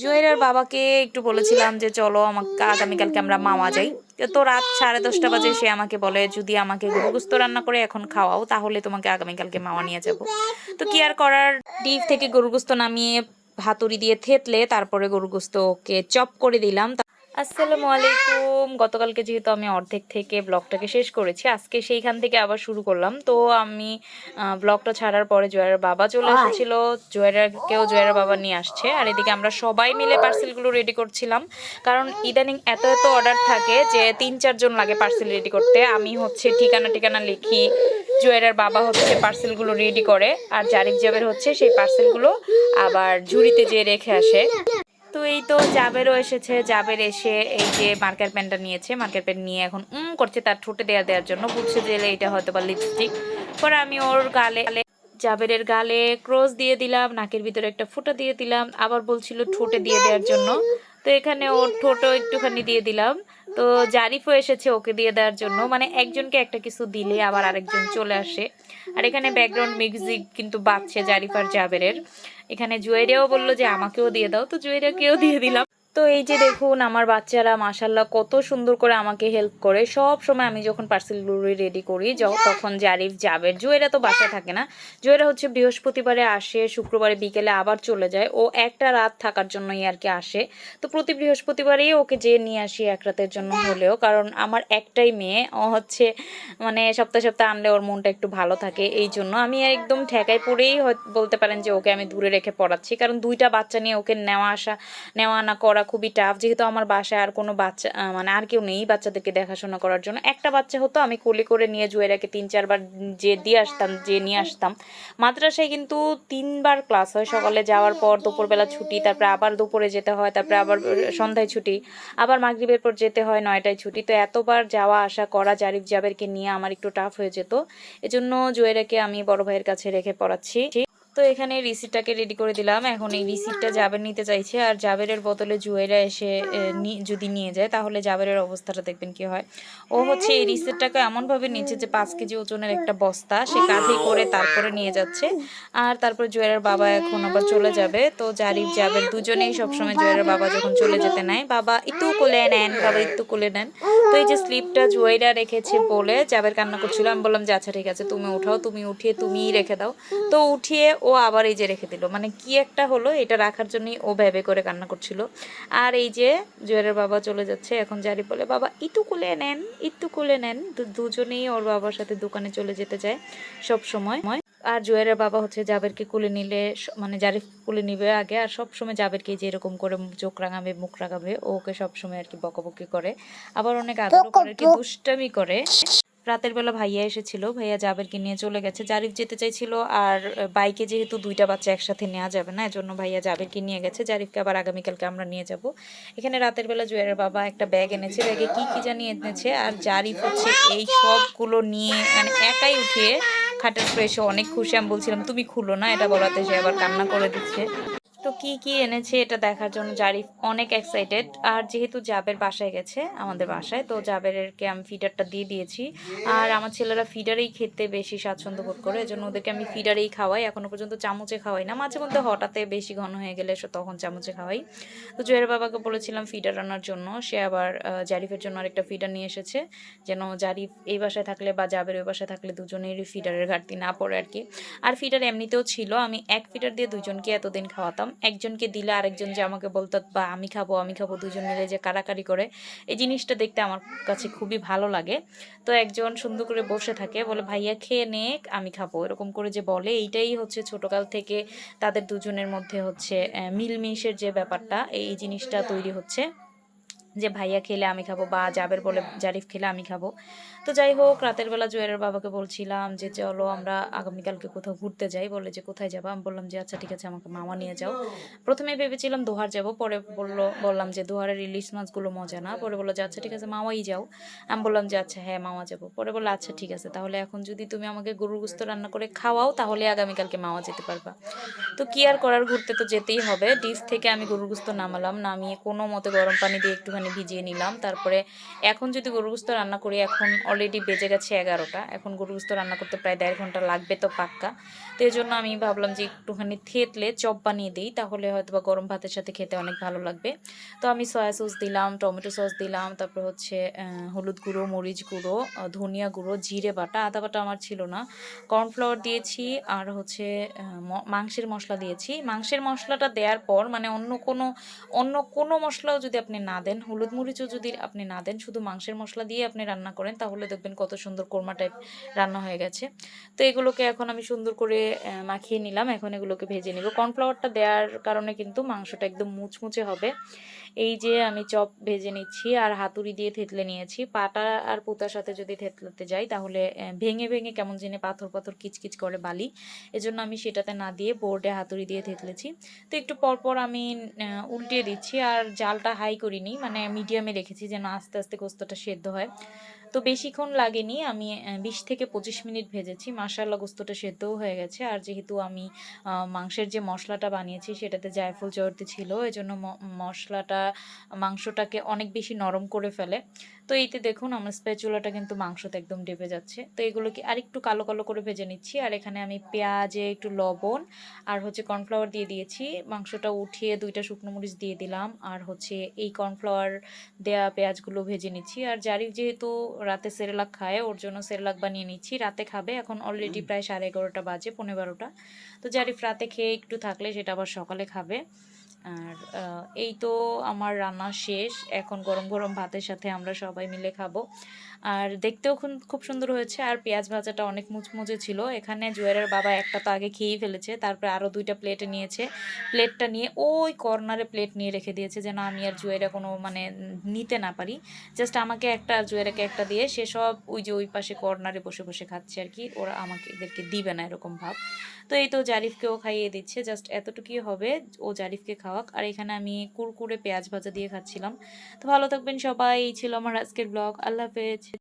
জুয়েরার বাবাকে একটু বলেছিলাম যে, চলো আমাকে, আগামীকালকে আমরা মামা যাই। তো রাত সাড়ে দশটা বাজে, সে আমাকে বলে, যদি আমাকে গরুগুস্ত রান্না করে এখন খাওয়াও, তাহলে তোমাকে আগামীকালকে মামা নিয়ে যাব। তো কি আর করার? ডিপ থেকে গরুগুস্ত নামিয়ে হাতুড়ি দিয়ে থেতলে, তারপরে গরুগুস্তকে চপ করে দিলাম। আসসালামু আলাইকুম। গতকালকে যেহেতু আমি অর্ধেক থেকে ব্লগটাকে শেষ করেছি আজকে সেইখান থেকে আবার শুরু করলাম। তো আমি ব্লগটা ছাড়ার পরে জয়ের বাবা চলে এসেছিল। জয়েরাকেও জয়ের বাবা নিয়ে আসছে। আর এদিকে আমরা সবাই মিলে পার্সেলগুলো রেডি করছিলাম। কারণ ইদানিং এত এত অর্ডার থাকে যে তিন চারজন লাগে পার্সেল রেডি করতে। আমি হচ্ছে ঠিকানা ঠিকানা লিখি জুয়েরার বাবা হচ্ছে পার্সেলগুলো রেডি করে। আর জারিফ জাবের হচ্ছে সেই পার্সেলগুলো আবার ঝুড়িতে যেয়ে রেখে আসে। তো এই তো জাবেরও এসেছে, জাবের এসে এই যে মার্কার পেনটা নিয়েছে, মার্কার পেন নিয়ে এখন উম করছে তার ঠোঁটে দেয়া দেওয়ার জন্য, বুঝছে যে এটা হয়তো বা লিপস্টিক পরে আমি ওর গালে, জাবেরের গালে ক্রস দিয়ে দিলাম, নাকের ভিতরে একটা ফুটা দিয়ে দিলাম, আবার বলছিল ঠোঁটে দিয়ে দেওয়ার জন্য। তো এখানে ওর ঠোঁটও একটুখানি দিয়ে দিলাম। তো জারিফও এসেছে ওকে দিয়ে দেওয়ার জন্য। মানে একজনকে একটা কিছু দিলে আবার আরেকজন চলে আসে। আর এখানে ব্যাকগ্রাউন্ড মিউজিক কিন্তু বাজছে জারিফ আর জাবেরের। এখানে জুয়েরিয়াও বলল যে, আমাকেও দিয়ে দাও। তো জুয়েরিয়াকেও দিয়ে দিলাম। তো এই যে দেখুন, আমার বাচ্চারা মাসাল্লাহ কত সুন্দর করে আমাকে হেল্প করে। সব সময় আমি যখন পার্সেলগুলো রেডি করি তখন জারিফ জাবের জুয়েরা তো বাসায় থাকে না। জুয়েরা হচ্ছে বৃহস্পতিবারে আসে, শুক্রবারে বিকেলে আবার চলে যায়। ও একটা রাত থাকার জন্যই আর কি আসে। তো প্রতি বৃহস্পতিবারেই ওকে যে নিয়ে আসি এক রাতের জন্য হলেও, কারণ আমার একটাই মেয়ে, ও হচ্ছে মানে সপ্তাহে সপ্তাহে আনলে ওর মনটা একটু ভালো থাকে। এই জন্য আমি একদম ঠেকায় পড়েই বলতে পারেন যে ওকে আমি দূরে রেখে পড়াচ্ছি। কারণ দুইটা বাচ্চা নিয়ে ওকে নেওয়া আসা, নেওয়া আনা করা খুবই টাফ যেহেতু আমার বাসায় আর কোনো বাচ্চা মানে আর কেউ নেই বাচ্চাদেরকে দেখাশোনা করার জন্য। একটা বাচ্চা হতো, আমি কোলে করে নিয়ে জুয়েরাকে তিন, চারবার যে দিয়ে আসতাম, যে নিয়ে আসতাম। মাদ্রাসায় কিন্তু তিনবার ক্লাস হয়, সকালে যাওয়ার পর দুপুরবেলা ছুটি, তারপরে আবার দুপুরে যেতে হয়, তারপরে আবার সন্ধ্যায় ছুটি, আবার মাগরিবের পর যেতে হয়, নয়টায় ছুটি। তো এতবার যাওয়া, আসা করা জারিফ জাবেরকে নিয়ে আমার একটু টাফ হয়ে যেত। এজন্য জুয়েরাকে আমি বড় ভাইয়ের কাছে রেখে পড়াচ্ছি। তো এখানে রিসিটটাকে রেডি করে দিলাম। এখন এই রিসিটটা জাবের নিতে চাইছে। আর জাবেরের বদলে জুয়েরা এসে যদি নিয়ে যায়, তাহলে জাবেরের অবস্থাটা দেখবেন কি হয়। ও হচ্ছে এই রিসিটটাকে এমনভাবে নিচ্ছে যে পাঁচ কেজি ওজনের একটা বস্তা, সে কাঁধে করে তারপরে নিয়ে যাচ্ছে। আর তারপর জুয়েরার বাবা এখন আবার চলে যাবে। তো জারিফ জাবের দুজনেই সবসময় জুয়েরার বাবা যখন চলে যেতে নেয়, বাবা একটু কোলে নেন, বাবা একটু কোলে নেন। তো এই যে স্লিপটা জুয়েরা রেখেছে বলে জাবের কান্না করছিল। আমি বললাম যে আচ্ছা ঠিক আছে, তুমি উঠাও, তুমি উঠিয়ে তুমিই রেখে দাও। তো উঠিয়ে আবার এই যে রেখে দিল। মানে কি একটা হলো এটা রাখার জন্যই ও ভেবে করে কান্না করছিল। আর এই যে জুয়েরের বাবা চলে যাচ্ছে এখন জারি বলে বাবা ইটু কুলে নেন ইটু কুলে নেন। দুজনেই ওর বাবার সাথে দোকানে চলে যেতে চায় সব সময়। আর জুয়েরের বাবা হচ্ছে জাবেরকে কুলে নিলে মানে জারিফ কুলে নিবে আগে আর সব সময় জাবেরকে যে এরকম করে চোখ রাঙাবে মুখ রাঙাবে ও ওকে সব সময় আর কি বকাবকি করে। আবার অনেক আদর করে আর কি দুষ্টামি করে। রাতের বেলা ভাইয়া এসেছিল, ভাইয়া জাবেরকে নিয়ে চলে গেছে। জারিফ যেতে চাইছিল আর বাইকে যেহেতু দুইটা বাচ্চা একসাথে নেওয়া যাবে না, এজন্য ভাইয়া জাবেরকে নিয়ে গেছে। জারিফকে আবার আগামীকালকে আমরা নিয়ে যাব। এখানে রাতের বেলা জুয়েরের বাবা একটা ব্যাগ এনেছে, ব্যাগে কি কি জানি এনেছে। আর জারিফ হচ্ছে এই সবগুলো নিয়ে মানে একাই উঠিয়ে খাটের এসে অনেক খুশি। আমি বলছিলাম, তুমি খুলো না, এটা বলাতে সে আবার কান্না করে দিচ্ছে। তো কি কি এনেছে এটা দেখার জন্য জারিফ অনেক এক্সাইটেড আর যেহেতু জাবের বাসায় গেছে আমাদের বাসায়, তো জাবেরকে আমি ফিডারটা দিয়ে দিয়েছি। আর আমার ছেলেরা ফিডারেই খেতে বেশি স্বাচ্ছন্দ্য বোধ করে, এজন্য ওদেরকে আমি ফিডারেই খাওয়াই। এখনও পর্যন্ত চামচে খাওয়াই না, মাঝে মধ্যে হঠাৎ বেশি ঘন হয়ে গেলে সে তখন চামচে খাওয়াই। তো জয়ের বাবাকে বলেছিলাম ফিডার আনার জন্য, সে আবার জারিফের জন্য আরেকটা ফিডার নিয়ে এসেছে। যেন জারিফ এই বাসায় থাকলে বা জাবের ওই বাসায় থাকলে দুজনেরই ফিডারের ঘাটতি না পড়ে আর কি। আর ফিডার এমনিতেও ছিল, আমি এক ফিডার দিয়ে দুজনকে এতদিন খাওয়াতাম। একজনকে দিলে আরেকজন যে আমাকে বলতো, বা, আমি খাব আমি খাব, দুজন মিলে যে কারাকারি করে। এই জিনিসটা দেখতে আমার কাছে খুবই ভালো লাগে। তো একজন সুন্দর করে বসে থাকে, বলে, ভাইয়া, খেয়ে নে আমি খাব। এরকম করে যে বলে। এইটাই হচ্ছে ছোটকাল থেকে তাদের দুজনের মধ্যে হচ্ছে মিলমিশের যে ব্যাপারটা, এই জিনিসটা তৈরি হচ্ছে। যে, ভাইয়া খেলে আমি খাব বা জাবের বলে জারিফ খেলে আমি খাব। তো যাই হোক, রাতের বেলা জুয়েরের বাবাকে বলছিলাম যে, চলো আমরা আগামীকালকে কোথাও ঘুরতে যাই। বলে যে, কোথায় যাব? আমি বললাম যে আচ্ছা ঠিক আছে, আমাকে মামা নিয়ে যাও। প্রথমে ভেবেছিলাম দোহার যাব, পরে বলল, বললাম যে দোহারের ইলিশ মাছগুলো মজা না? পরে বলল যে আচ্ছা ঠিক আছে, মামাই যাও। আমি বললাম যে আচ্ছা হ্যাঁ মামা যাব। পরে বলল আচ্ছা ঠিক আছে, তাহলে এখন যদি তুমি আমাকে গরুর গুস্ত রান্না করে খাওয়াও, তাহলে আগামীকালকে মামা যেতে পারবা। তো কি আর করার, ঘুরতে তো যেতেই হবে। ডিপ থেকে আমি গরুর গুস্ত নামালাম, নামিয়ে কোনো মতে গরম পানি দিয়ে একটুখানি ভিজিয়ে নিলাম। তারপরে এখন যদি গরুর গুস্ত রান্না করি, এখন অলরেডি বেজে গেছে এগারোটা। এখন গরুর গুস্ত রান্না করতে প্রায় দেড় ঘণ্টা লাগবে তো পাক্কা। তো এই জন্য আমি ভাবলাম যে একটুখানি থেতলে চপ বানিয়ে দিই, তাহলে হয়তো বা গরম ভাতের সাথে খেতে অনেক ভালো লাগবে। তো আমি সয়া সস দিলাম, টমেটো সস দিলাম, তারপর হচ্ছে হলুদ গুঁড়ো, মরিচ গুঁড়ো, ধনিয়া গুঁড়ো, জিরে বাটা, আদা বাটা আমার ছিল না। কর্নফ্লাওয়ার দিয়েছি আর হচ্ছে মাংসের মশলা দিয়েছি। মাংসের মশলাটা দেওয়ার পর মানে অন্য কোনো অন্য কোনো মশলাও যদি আপনি না দেন হলুদ মরিচও যদি আপনি না দেন, শুধু মাংসের মশলা দিয়ে আপনি রান্না করেন, তাহলে দেখবেন কত সুন্দর কোরমা টাইপ রান্না হয়ে গেছে। তো এগুলোকে এখন আমি সুন্দর করে মাখিয়ে নিলাম। এখন এগুলোকে ভেজে নিব। কর্নফ্লাওয়ারটা দেওয়ার কারণে কিন্তু মাংসটা একদম মুচমুচে হবে। এই যে আমি চপ ভেজে নিচ্ছি আর হাতুড়ি দিয়ে থেতলে নিয়েছি। পাটা আর পোতার সাথে যদি থেতলাতে যাই, তাহলে ভেঙে ভেঙে কেমন জেনে পাথর পাথর কিচকিচ করে বালি। এজন্য আমি সেটাতে না দিয়ে বোর্ডে হাতুড়ি দিয়ে থেতলেছি। তো একটু পরপর আমি উল্টিয়ে দিচ্ছি। আর জালটা হাই করিনি মানে মিডিয়ামে রেখেছি যেন আস্তে আস্তে গোস্তটা সেদ্ধ হয়। তো বেশিক্ষণ লাগেনি, আমি বিশ থেকে পঁচিশ মিনিট ভেজেছি। মাসাল্লা গোস্তটা সেদ্ধও হয়ে গেছে। আর যেহেতু আমি মাংসের যে মশলাটা বানিয়েছি, সেটাতে জায়ফল জয়র্তি ছিল, এজন্য ম- মশলাটা, মাংসটাকে অনেক বেশি নরম করে ফেলে। তো এইতে দেখুন, আমার স্প্যাচুলাটা কিন্তু মাংসতে একদম ডেবে যাচ্ছে। তো এগুলোকে আরেকটু কালো কালো করে ভেজে নিচ্ছি। আর এখানে আমি পেঁয়াজে একটু লবণ আর হচ্ছে কর্নফ্লাওয়ার দিয়ে দিয়েছি। মাংসটা উঠিয়ে দুইটা শুকনো মরিচ দিয়ে দিলাম। আর হচ্ছে এই কর্নফ্লাওয়ার দেয়া পেঁয়াজগুলো ভেজে নিচ্ছি। আর জারিফ যেহেতু রাতে সেরেলাক খায় ওর জন্য সেরেলাক বানিয়ে নিচ্ছি। রাতে খাবে এখন অলরেডি প্রায় সাড়ে এগারোটা বাজে পনেরো বারোটা। তো জারিফ রাতে খেয়ে একটু থাকলে সেটা আবার সকালে খাবে। আর এই তো আমার রান্না শেষ। এখন গরম গরম ভাতের সাথে আমরা সবাই মিলে খাব। আর দেখতেও খুব সুন্দর হয়েছে। আর পেঁয়াজ ভাজাটা অনেক মুচমুচে ছিল। এখানে জুয়েলের বাবা একটা তো আগে খেয়েই ফেলেছে, তারপরে আরও দুইটা প্লেটে নিয়েছে। প্লেটটা নিয়ে ওই কর্নারে প্লেট নিয়ে রেখে দিয়েছে যেন আমি আর জুয়েরা কোনো মানে নিতে না পারি। জাস্ট আমাকে একটা আর জুয়েরাকে একটা দিয়ে সে সব ওই যে ওই পাশে কর্নারে বসে বসে খাচ্ছে আর কি। ওরা আমাকে এদেরকে দিবে না এরকম ভাব। তো এই তো জারিফকেও খাইয়ে দিচ্ছে। জাস্ট এতটুকুই হবে, ও জারিফকে খাওয়াক। আর এখানে আমি কুরকুরে পেঁয়াজ ভাজা দিয়ে খাচ্ছিলাম। তো ভালো থাকবেন সবাই। এই ছিল আমার আজকের ব্লগ আল্লাহ হাফেজ।